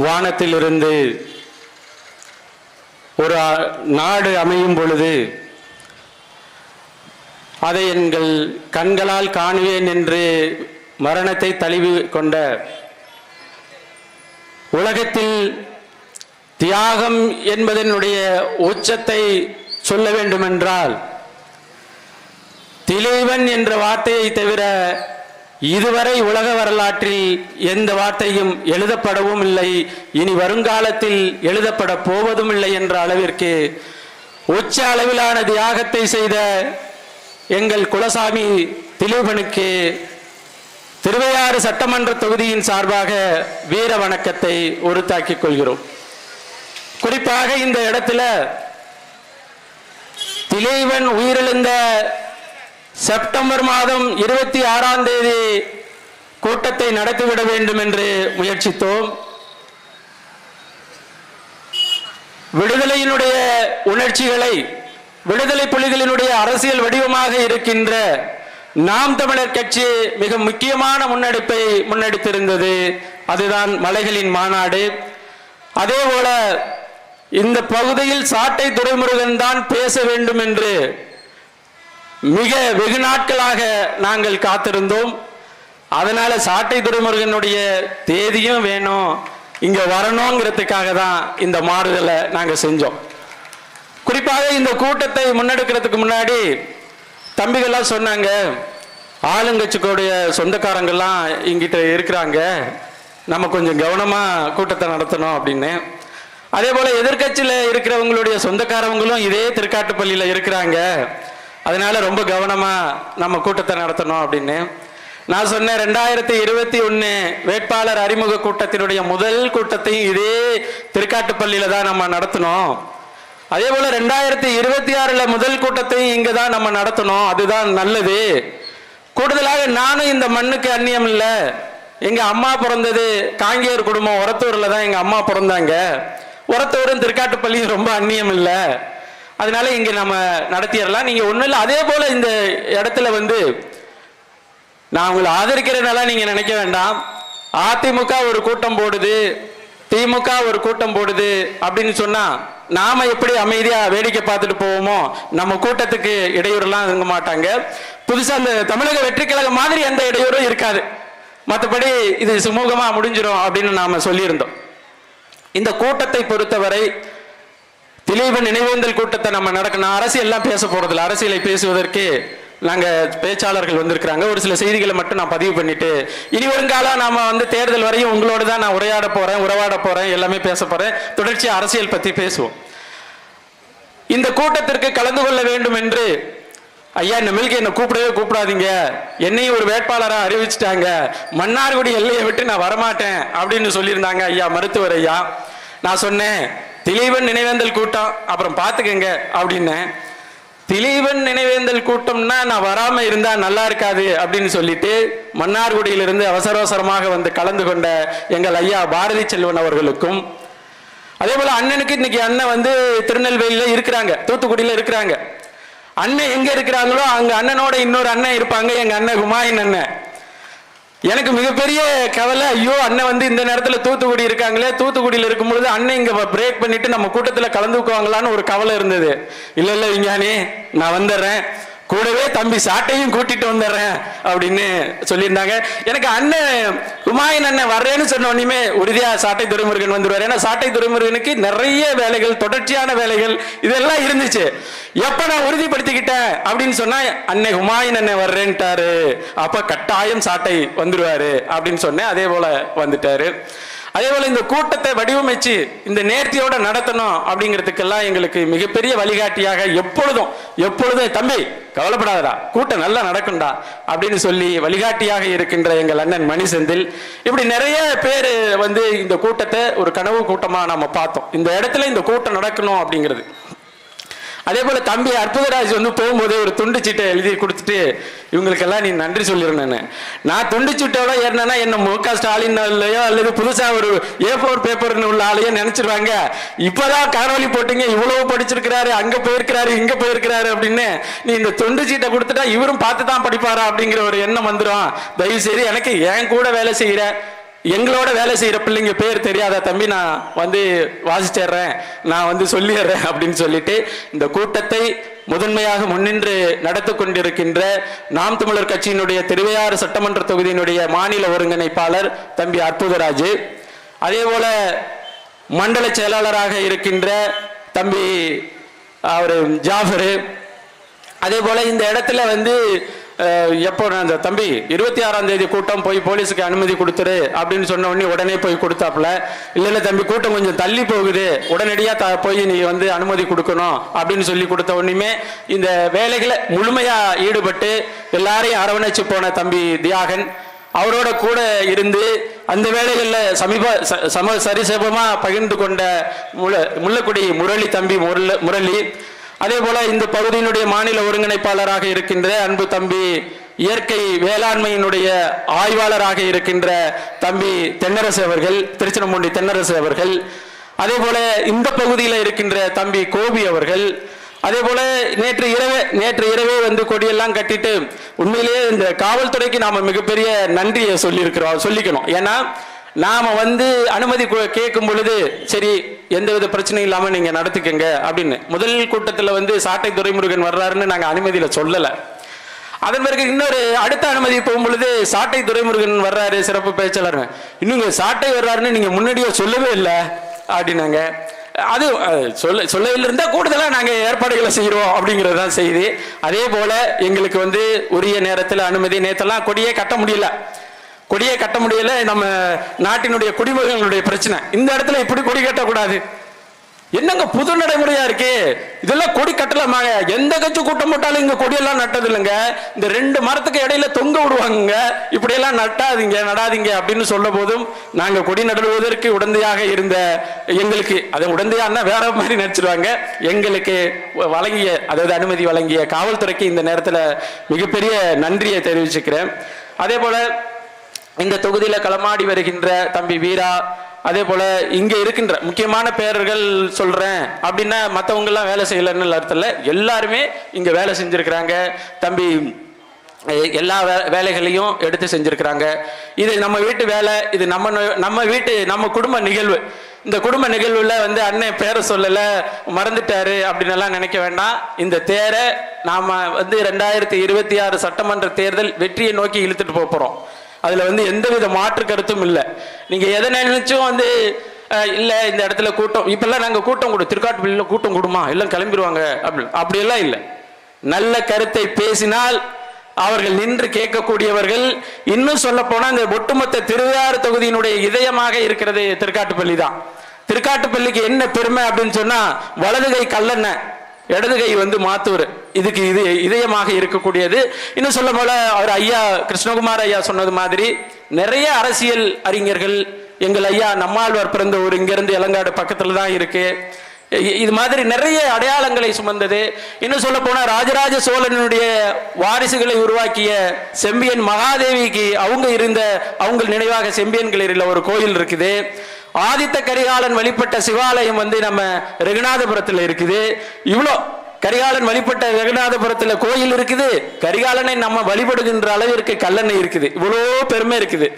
வானத்திலிருந்து ஒரு நாடு அமையும் பொழுது அதை எங்கள் கண்களால் காணுவேன் என்று மரணத்தை தழுவி கொண்ட உலகத்தில் தியாகம் என்பதனுடைய உச்சத்தை சொல்ல வேண்டுமென்றால் திலீவன் என்ற வார்த்தையை தவிர இதுவரை உலக வரலாற்றில் எந்த வார்த்தையும் எழுதப்படவும் இல்லை. இனி வருங்காலத்தில் எழுதப்பட போவதும் இல்லை என்ற அளவிற்கு உச்ச அளவிலான தியாகத்தை செய்த எங்கள் குலசாமி திலீபனுக்கு திருவையாறு சட்டமன்ற தொகுதியின் சார்பாக வீர வணக்கத்தை உறுத்தாக்கிக் கொள்கிறோம். குறிப்பாக இந்த இடத்துல திலீவன் உயிரிழந்த செப்டம்பர் மாதம் இருபத்தி ஆறாம் தேதி கூட்டத்தை நடத்திவிட வேண்டும் என்று முயற்சித்தோம். விடுதலையினுடைய உணர்ச்சிகளை விடுதலை புலிகளினுடைய அரசியல் வடிவமாக இருக்கின்ற நாம் தமிழர் கட்சி மிக முக்கியமான முன்னெடுப்பை முன்னெடுத்திருந்தது. அதுதான் மலைகளின் மாநாடு. அதே போல இந்த பகுதியில் சாட்டை துரைமுருகன் தான் பேச வேண்டும் என்று மிக வெகு நாட்களாக நாங்கள் காத்திருந்தோம். அதனால சாட்டை துறைமுருகனுடைய தேதியும் வேணும். இங்க வரணுங்கிறதுக்காக தான் இந்த மாறுதலை நாங்க செஞ்சோம். குறிப்பாக இந்த கூட்டத்தை முன்னெடுக்கிறதுக்கு முன்னாடி தம்பிகள்லாம் சொன்னாங்க. ஆளுங்கட்சிகளுடைய சொந்தக்காரங்கள்லாம் இங்கிட்ட இருக்கிறாங்க. நம்ம கொஞ்சம் கவனமாக கூட்டத்தை நடத்தணும் அப்படின்னு. அதே போல் எதிர்கட்சியில் இருக்கிறவங்களுடைய சொந்தக்காரவங்களும் இதே திருக்காட்டுப்பள்ளியில் இருக்கிறாங்க. அதனால ரொம்ப கவனமா நம்ம கூட்டத்தை நடத்தணும் அப்படின்னு. நான் சொன்னேன் ரெண்டாயிரத்தி இருபத்தி ஒன்னு வேட்பாளர் அறிமுக கூட்டத்தினுடைய முதல் கூட்டத்தையும் இதே திருக்காட்டுப்பள்ளியில தான் நம்ம நடத்தணும். அதே போல ரெண்டாயிரத்தி இருபத்தி ஆறுல முதல் கூட்டத்தையும் இங்க தான் நம்ம நடத்தணும். அதுதான் நல்லது. கூடுதலாக நானும் இந்த மண்ணுக்கு அந்நியம் இல்லை. எங்க அம்மா பிறந்தது காங்கேயர் குடும்பம் உரத்தூர்ல தான் எங்க அம்மா பிறந்தாங்க. உரத்தூரும் திருக்காட்டுப்பள்ளியும் ரொம்ப அந்நியம் இல்லை. அதனால இங்கே நம்ம நடத்திடலாம். நீங்கள் ஒன்றும் இல்லை அதே போல் இந்த இடத்துல வந்து நான் உங்களை ஆதரிக்கிறதுனால நீங்கள் நினைக்க வேண்டாம். அதிமுக ஒரு கூட்டம் போடுது திமுக ஒரு கூட்டம் போடுது அப்படின்னு சொன்னால் நாம எப்படி அமைதியாக வேடிக்கை பார்த்துட்டு போவோமோ நம்ம கூட்டத்துக்கு இடையூறுலாம் இருக்க மாட்டாங்க. புதுசாக அந்த தமிழக வெற்றிக்கழகம் மாதிரி எந்த இடையூறும் இருக்காது. மற்றபடி இது சுமூகமாக முடிஞ்சிடும் அப்படின்னு நாம் சொல்லியிருந்தோம். இந்த கூட்டத்தை பொறுத்தவரை திலீபன் நினைவேந்தல் கூட்டத்தை நம்ம நடக்கணும். அரசியல்லாம் பேச போறதில்ல. அரசியலை பேசுவதற்கு நாங்க பேச்சாளர்கள் வந்திருக்கிறாங்க. ஒரு சில செய்திகளை மட்டும் நான் பதிவு பண்ணிட்டு இனி வருங்காலம் நாம வந்து தேர்தல் வரையும் உங்களோட தான் நான் உரையாட போறேன் உறவாட போறேன் எல்லாமே பேச போறேன். தொடர்ச்சியா அரசியல் பத்தி பேசுவோம். இந்த கூட்டத்திற்கு கலந்து கொள்ள வேண்டும் என்று ஐயா இந்த மில்கி என்னை கூப்பிடவே கூப்பிடாதீங்க. என்னையும் ஒரு வேட்பாளராக அறிவிச்சிட்டாங்க. மன்னார்குடி எல்லையை விட்டு நான் வரமாட்டேன் அப்படின்னு சொல்லியிருந்தாங்க ஐயா மருத்துவர் ஐயா. நான் சொன்னேன் திலீபன் நினைவேந்தல் கூட்டம். அப்புறம் பார்த்துக்கங்க அப்படின்னேன் திலீபன் நினைவேந்தல் கூட்டம்னா நான் வராமல் இருந்தால் நல்லா இருக்காது அப்படின்னு சொல்லிட்டு மன்னார்குடியிலிருந்து அவசர அவசரமாக வந்து கலந்து கொண்ட எங்கள் ஐயா பாரதி செல்வன் அவர்களுக்கும் அதே போல் அண்ணனுக்கு இன்னைக்கு அண்ணன் வந்து திருநெல்வேலியில இருக்கிறாங்க தூத்துக்குடியில் இருக்கிறாங்க. அண்ணன் எங்கே இருக்கிறாங்களோ அங்கே அண்ணனோட இன்னொரு அண்ணன் இருப்பாங்க எங்கள் அண்ணன் குமாயின் அண்ணன். எனக்கு மிகப்பெரிய கவலை ஐயோ அண்ணன் வந்து இந்த நேரத்தில் தூத்துக்குடி இருக்காங்களே தூத்துக்குடியில் இருக்கும் பொழுது அண்ணன் இங்கே பிரேக் பண்ணிட்டு நம்ம கூட்டத்தில் கலந்துக்குவாங்களான்னு ஒரு கவலை இருந்தது. இல்லை இல்லை விஞ்ஞானி நான் வந்துடுறேன் கூடவே தம்பி சாட்டையும் கூட்டிட்டு வந்துடுறேன் அப்படின்னு சொல்லியிருந்தாங்க. எனக்கு அண்ணன் குமாயின் அண்ணன் வர்றேன்னு சொன்ன உடனே உறுதியா சாட்டை துறைமுருகன் வந்துடுவார் ஏன்னா சாட்டை துறைமுருகனுக்கு நிறைய வேலைகள் தொடர்ச்சியான வேலைகள் இதெல்லாம் இருந்துச்சு. எப்ப நான் உறுதிப்படுத்திக்கிட்டேன் அப்படின்னு சொன்னா அன்னை குமாயின் அண்ணன் வர்றேன்ட்டாரு. அப்ப கட்டாயம் சாட்டை வந்துருவாரு. அப்படின்னு சொன்னேன். அதே போல வந்துட்டாரு. அதே போல இந்த கூட்டத்தை வடிவமைச்சு இந்த நேர்த்தியோட நடத்தணும் அப்படிங்கிறதுக்கெல்லாம் எங்களுக்கு மிகப்பெரிய வழிகாட்டியாக எப்பொழுதும் எப்பொழுதும் தம்பி கவலைப்படாதடா கூட்டம் நல்லா நடக்கும்டா அப்படின்னு சொல்லி வழிகாட்டியாக இருக்கின்ற எங்கள் அண்ணன் மணி செந்தில். இப்படி நிறைய பேர் வந்து இந்த கூட்டத்தை ஒரு கனவு கூட்டமாக நம்ம பார்த்தோம். இந்த இடத்துல இந்த கூட்டம் நடக்கணும் அப்படிங்கிறது. அதே போல தம்பி அற்புதராஜ் வந்து போகும்போது ஒரு துண்டு சீட்டை எழுதி கொடுத்துட்டு இவங்களுக்கெல்லாம் நீ நன்றி சொல்லிடுறேன் நான். துண்டு சீட்டோட ஏறினா என்ன மு. க. ஸ்டாலின் இல்லையோ அல்லது புதுசா ஒரு ஏ ஃபோர் பேப்பர்னு உள்ள ஆளையோ நினைச்சிருவாங்க. இப்பதான் காணொலி போட்டீங்க இவ்வளவு படிச்சிருக்கிறாரு அங்க போயிருக்கிறாரு இங்க போயிருக்கிறாரு அப்படின்னு நீ இந்த துண்டு சீட்டை கொடுத்துட்டா இவரும் பார்த்து தான் படிப்பாரா? அப்படிங்கிற ஒரு எண்ணம் வந்துடும் தயவு செய்து எனக்கு என் கூட வேலை செய்யற? எங்களோட வேலை செய்யற பிள்ளைங்க பேர் தெரியாத தம்பி நான் வந்து வாசிச்சிடுறேன் நான் வந்து சொல்லிடுறேன் அப்படின்னு சொல்லிட்டு இந்த கூட்டத்தை முதன்மையாக முன்னின்று நடத்து கொண்டிருக்கின்ற நாம் தமிழர் கட்சியினுடைய திருவையாறு சட்டமன்ற தொகுதியினுடைய மாநில ஒருங்கிணைப்பாளர் தம்பி அற்புதராஜ். அதே போல மண்டல செயலாளராக இருக்கின்ற தம்பி அவர் ஜாஃபரு. அதே போல இந்த இடத்துல வந்து எப்போ நான் அந்த தம்பி இருபத்தி ஆறாம் தேதி கூட்டம் போய் போலீஸுக்கு அனுமதி கொடுத்துரு அப்படின்னு சொன்ன உடனே உடனே போய் கொடுத்தாப்புல. இல்லை இல்லை தம்பி கூட்டம் கொஞ்சம் தள்ளி போகுது. உடனடியாக த போய் நீ வந்து அனுமதி கொடுக்கணும் அப்படின்னு சொல்லி கொடுத்த உடனே இந்த வேலைகளை முழுமையாக ஈடுபட்டு எல்லாரையும் அரவணைச்சு போன தம்பி தியாகன். அவரோட கூட இருந்து அந்த வேலைகளில் சமீப ச- சம சரிசமமாக பகிர்ந்து கொண்ட முள்ள முள்ளக்குடி முரளி தம்பி முரள முரளி. அதே போல இந்த பகுதியினுடைய மாநில ஒருங்கிணைப்பாளராக இருக்கின்ற அன்பு தம்பி இயற்கை வேளாண்மையினுடைய ஆய்வாளராக இருக்கின்ற தம்பி தென்னரசு அவர்கள் திருச்சிரம்பூண்டி தென்னரசு அவர்கள் அதே போல இந்த பகுதியில் இருக்கின்ற தம்பி கோபி அவர்கள் அதே போல நேற்று இரவே நேற்று இரவே வந்து கொடியெல்லாம் கட்டிட்டு உண்மையிலேயே இந்த காவல்துறைக்கு நாம மிகப்பெரிய நன்றியை சொல்லியிருக்கிறோம் சொல்லிக்கணும். ஏன்னா நாம் வந்து அனுமதி கேட்கும் பொழுது சரி எந்தவித பிரச்சனையும் இல்லாமல் நீங்கள் நடத்திக்கங்க அப்படின்னு. முதல் கூட்டத்தில் வந்து சாட்டை துரைமுருகன் வர்றாருன்னு நாங்கள் அனுமதியில் சொல்லலை. அதன் பிறகு இன்னொரு அடுத்த அனுமதி போகும்பொழுது சாட்டை துரைமுருகன் வர்றாரு சிறப்பு பேச்சாளர் இன்னுங்க சாட்டை வர்றாருன்னு நீங்கள் முன்னாடியே சொல்லவே இல்லை அப்படின்னாங்க. அது சொல்ல சொல்லவில் இருந்தால் கூடுதலாக நாங்கள் ஏற்பாடுகளை செய்கிறோம் அப்படிங்கிறது தான் செய்தி. அதே போல் எங்களுக்கு வந்து உரிய நேரத்தில் அனுமதி நேற்றெல்லாம் கொடியே கட்ட முடியல. கொடியே கட்ட முடியல நம்ம நாட்டினுடைய குடிமகன்களுடைய பிரச்சனை. இந்த இடத்துல இப்படி கொடி கட்டக்கூடாது. என்னங்க புது நடைமுறையா இருக்கு? இதெல்லாம் கொடி கட்டலாமாங்க எந்த கட்சி கூட்டம் போட்டாலும் இங்க கொடியெல்லாம் நட்டது இல்லைங்க இந்த ரெண்டு மரத்துக்கு இடையில தொங்க விடுவாங்க இப்படியெல்லாம் நட்டாதீங்க நடாதீங்க அப்படின்னு சொல்ல போதும் நாங்க கொடி நடுவதற்கு உடந்தையாக இருந்த எங்களுக்கு அது உடந்தையானா வேற மாதிரி நடிச்சிருவாங்க எங்களுக்கு வழங்கிய அதாவது அனுமதி வழங்கிய காவல்துறைக்கு இந்த நேரத்தில் மிகப்பெரிய நன்றியை தெரிவிச்சுக்கிறேன். அதே போல இந்த தொகுதியில களமாடி வருகின்ற தம்பி வீரா அதே போல இங்க இருக்கின்ற முக்கியமான பேரர்கள் சொல்றேன் அப்படின்னா மத்தவங்க எல்லாம் வேலை செய்யலன்னு அர்த்தம் எல்லாருமே இங்க வேலை செஞ்சிருக்கிறாங்க. தம்பி எல்லா வே- வேலைகளையும் எடுத்து செஞ்சுருக்கிறாங்க. இது நம்ம வீட்டு வேலை இது நம்ம நம்ம வீட்டு நம்ம குடும்ப நிகழ்வு. இந்த குடும்ப நிகழ்வுல வந்து அண்ணன் பேரை சொல்லலை மறந்துட்டாரு அப்படின்னு எல்லாம் நினைக்க வேண்டாம். இந்த தேரை நாம் வந்து ரெண்டாயிரத்தி இருபத்தி ஆறு சட்டமன்ற தேர்தல் வெற்றியை நோக்கி இழுத்துட்டு போகிறோம் அதில் வந்து எந்தவித மாற்று கருத்தும் இல்லை. நீங்கள் எதை நினைச்சும் வந்து இல்லை இந்த இடத்துல கூட்டம் இப்பெல்லாம் நாங்கள் கூட்டம் கொடு திருக்காட்டுப்பள்ளியில் கூட்டம் கொடுமா? எல்லாம் கிளம்பிடுவாங்க அப்படி அப்படியெல்லாம் இல்லை. நல்ல கருத்தை பேசினால் அவர்கள் நின்று கேட்கக்கூடியவர்கள் இன்னும் சொல்ல போனா இந்த ஒட்டுமொத்த திருவையாறு தொகுதியினுடைய இதயமாக இருக்கிறது திருக்காட்டுப்பள்ளி தான். திருக்காட்டுப்பள்ளிக்கு என்ன பெருமை அப்படின்னு சொன்னா வலதுகை கல்லெண்ணெய். இடது கை வந்து மாத்தூர் இதுக்கு இது இதயமாக இருக்கக்கூடியது. இன்னும் சொல்ல போல அவர் ஐயா கிருஷ்ணகுமார் ஐயா சொன்னது மாதிரி நிறைய அரசியல் அறிஞர்கள் எங்கள் ஐயா நம்மாழ்வார் பிறந்த ஊர் இங்கிருந்து இளங்காடு பக்கத்துல தான் இருக்கு. இது மாதிரி நிறைய அடையாளங்களை சுமந்தது. இன்னும் சொல்ல போனா ராஜராஜ சோழனுடைய வாரிசுகளை உருவாக்கிய செம்பியன் மகாதேவிக்கு அவங்க இருந்த அவங்க நினைவாக செம்பியன்களில் ஒரு கோயில் இருக்குது. ஆதித்த கரிகாலன் வழிபட்ட சிவாலயம் வந்து நம்ம ரகுநாதபுரத்தில் இருக்குது. இவ்வளோ கரிகாலன் வழிபட்ட ரகுநாதபுரத்தில் கோயில் இருக்குது. கரிகாலனை நம்ம வழிபடுகின்ற அளவிற்கு கல்லணை இருக்குது. இவ்வளோ பெருமை இருக்குது.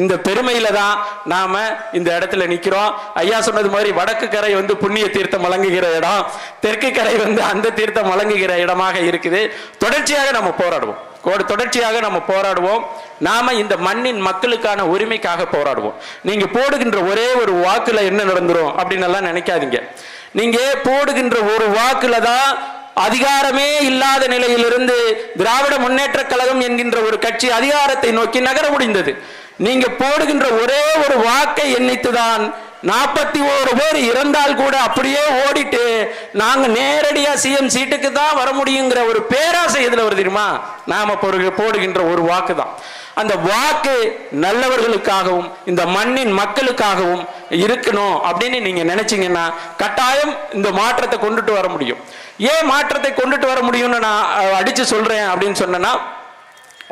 இந்த பெருமையில தான் நாம இந்த இடத்துல நிக்கிறோம். ஐயா சொன்னது மாதிரி வடக்கு கரை வந்து புண்ணிய தீர்த்தம் வழங்குகிற இடம். தெற்கு கரை வந்து அந்த தீர்த்தம் வழங்குகிற இடமாக இருக்குது. தொடர்ச்சியாக நம்ம போராடுவோம். தொடர்ச்சியாக நம்ம போராடுவோம். நாம இந்த மண்ணின் மக்களுக்கான உரிமைக்காக போராடுவோம். நீங்க போடுகின்ற ஒரே ஒரு வாக்குல என்ன நடந்துரும் அப்படின்னு எல்லாம் நினைக்காதீங்க. நீங்க போடுகின்ற ஒரு வாக்குல தான் அதிகாரமே இல்லாத நிலையிலிருந்து திராவிட முன்னேற்ற கழகம் என்கின்ற ஒரு கட்சி அதிகாரத்தை நோக்கி நகர முடிந்தது. நீங்க போடுகின்ற ஒரே ஒரு வாக்கை எண்ணித்துதான் நாற்பத்தி ஓரு பேர் இறந்தால் கூட அப்படியே ஓடிட்டு நாங்க நேரடியா சிஎம் சீட்டுக்கு தான் வர முடியுங்கிற ஒரு பேராசை இதில் வருது தெரியுமா? நாம போடுகிற- போடுகின்ற ஒரு வாக்கு தான் அந்த வாக்கு நல்லவர்களுக்காகவும் இந்த மண்ணின் மக்களுக்காகவும் இருக்கணும் அப்படின்னு நீங்க நினைச்சீங்கன்னா கட்டாயம் இந்த மாற்றத்தை கொண்டுட்டு வர முடியும். ஏன் மாற்றத்தை கொண்டுட்டு வர முடியும்னு நான் அடித்து அடிச்சு சொல்றேன் அப்படின்னு சொன்னேன்னா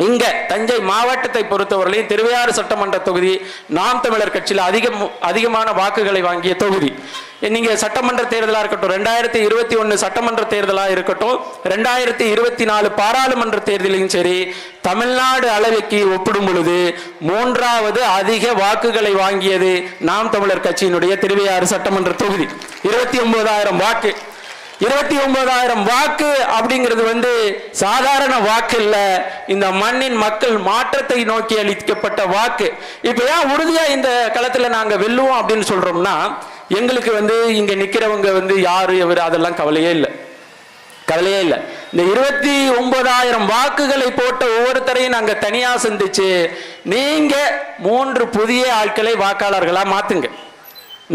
இங்க தஞ்சை மாவட்டத்தை பொறுத்தவரையிலும் திருவையாறு சட்டமன்ற தொகுதி நாம் தமிழர் கட்சியில் அதிகம் அதிகமான வாக்குகளை வாங்கிய தொகுதி. நீங்க சட்டமன்ற தேர்தலா இருக்கட்டும் ரெண்டாயிரத்தி இருபத்தி ஒன்னு சட்டமன்ற தேர்தலா இருக்கட்டும் ரெண்டாயிரத்தி இருபத்தி நாலு பாராளுமன்ற தேர்தலையும் சரி தமிழ்நாடு அளவுக்கு ஒப்பிடும் பொழுது மூன்றாவது அதிக வாக்குகளை வாங்கியது நாம் தமிழர் கட்சியினுடைய திருவையாறு சட்டமன்ற தொகுதி. இருபத்தி ஒன்பதாயிரம் வாக்கு. இருபத்தி ஒன்பதாயிரம் வாக்கு அப்படிங்கிறது வந்து சாதாரண வாக்கு இல்லை. இந்த மண்ணின் மக்கள் மாற்றத்தை நோக்கி அளிக்கப்பட்ட வாக்கு. இப்போ ஏன் உறுதியாக இந்த களத்தில் நாங்கள் வெல்லுவோம் அப்படின்னு சொல்கிறோம்னா எங்களுக்கு வந்து இங்கே நிற்கிறவங்க வந்து யார் எவர் அதெல்லாம் கவலையே இல்லை. கவலையே இல்லை. இந்த இருபத்தி ஒன்பதாயிரம் வாக்குகளை போட்ட ஒவ்வொருத்தரையும் நாங்கள் தனியாக சந்திச்சு நீங்கள் மூன்று புதிய ஆட்களை வாக்காளர்களாக மாற்றுங்க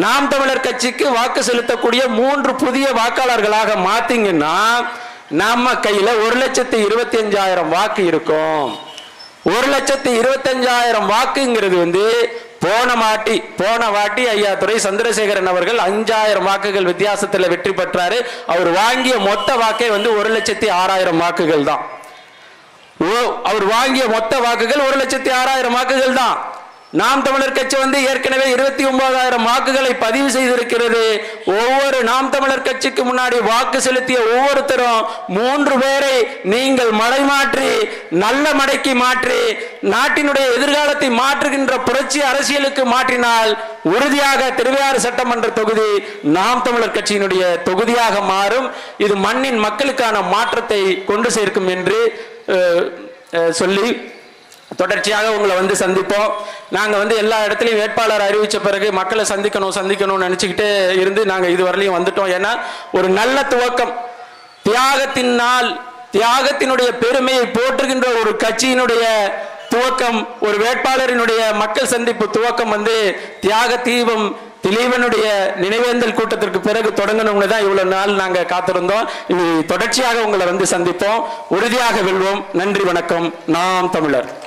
நாம் தமிழர் கட்சிக்கு வாக்கு செலுத்தக்கூடிய மூன்று புதிய வாக்காளர்களாக மாத்தீங்கன்னா நம்ம கையில ஒரு லட்சத்தி இருபத்தி அஞ்சாயிரம் வாக்கு இருக்கும். ஒரு லட்சத்தி இருபத்தஞ்சாயிரம் வாக்குங்கிறது வந்து போன மாட்டி போன வாட்டி ஐயா துறை சந்திரசேகரன் அவர்கள் அஞ்சாயிரம் வாக்குகள் வித்தியாசத்தில் வெற்றி பெற்றாரு. அவர் வாங்கிய மொத்த வாக்கே வந்து ஒரு லட்சத்தி ஆறாயிரம் வாக்குகள் தான். ஓ அவர் வாங்கிய மொத்த வாக்குகள் ஒரு லட்சத்தி ஆறாயிரம் வாக்குகள் தான். நாம் தமிழர் கட்சி வந்து ஏற்கனவே இருபத்தி ஒன்பதாயிரம் வாக்குகளை பதிவு செய்திருக்கிறது. ஒவ்வொரு நாம் தமிழர் கட்சிக்கு முன்னாடி வாக்கு செலுத்திய ஒவ்வொருத்தரும் மூன்று பேரை நீங்கள் மடை மாற்றி நல்ல மடைக்கு மாற்றி நாட்டினுடைய எதிர்காலத்தை மாற்றுகின்ற புரட்சி அரசியலுக்கு மாற்றினால் உறுதியாக திருவையாறு சட்டமன்ற தொகுதி நாம் தமிழர் கட்சியினுடைய தொகுதியாக மாறும். இது மண்ணின் மக்களுக்கான மாற்றத்தை கொண்டு சேர்க்கும் என்று சொல்லி தொடர்ச்சியாக உங்களை வந்து சந்திப்போம். நாங்கள் வந்து எல்லா இடத்துலையும் வேட்பாளர் அறிவித்த பிறகு மக்களை சந்திக்கணும் சந்திக்கணும்னு நினச்சிக்கிட்டு இருந்து நாங்கள் இதுவரையிலையும் வந்துட்டோம். ஏன்னா ஒரு நல்ல துவக்கம் தியாகத்தின் நாள் தியாகத்தினுடைய பெருமையை போற்றுகின்ற ஒரு கட்சியினுடைய துவக்கம் ஒரு வேட்பாளரினுடைய மக்கள் சந்திப்பு துவக்கம் வந்து தியாக தீபம் திலீபனுடைய நினைவேந்தல் கூட்டத்திற்கு பிறகு தொடங்கணும்னு தான் இவ்வளவு நாள் நாங்கள் காத்திருந்தோம். இது தொடர்ச்சியாக உங்களை வந்து சந்திப்போம். உறுதியாக வெல்வோம். நன்றி வணக்கம். நாம் தமிழர்.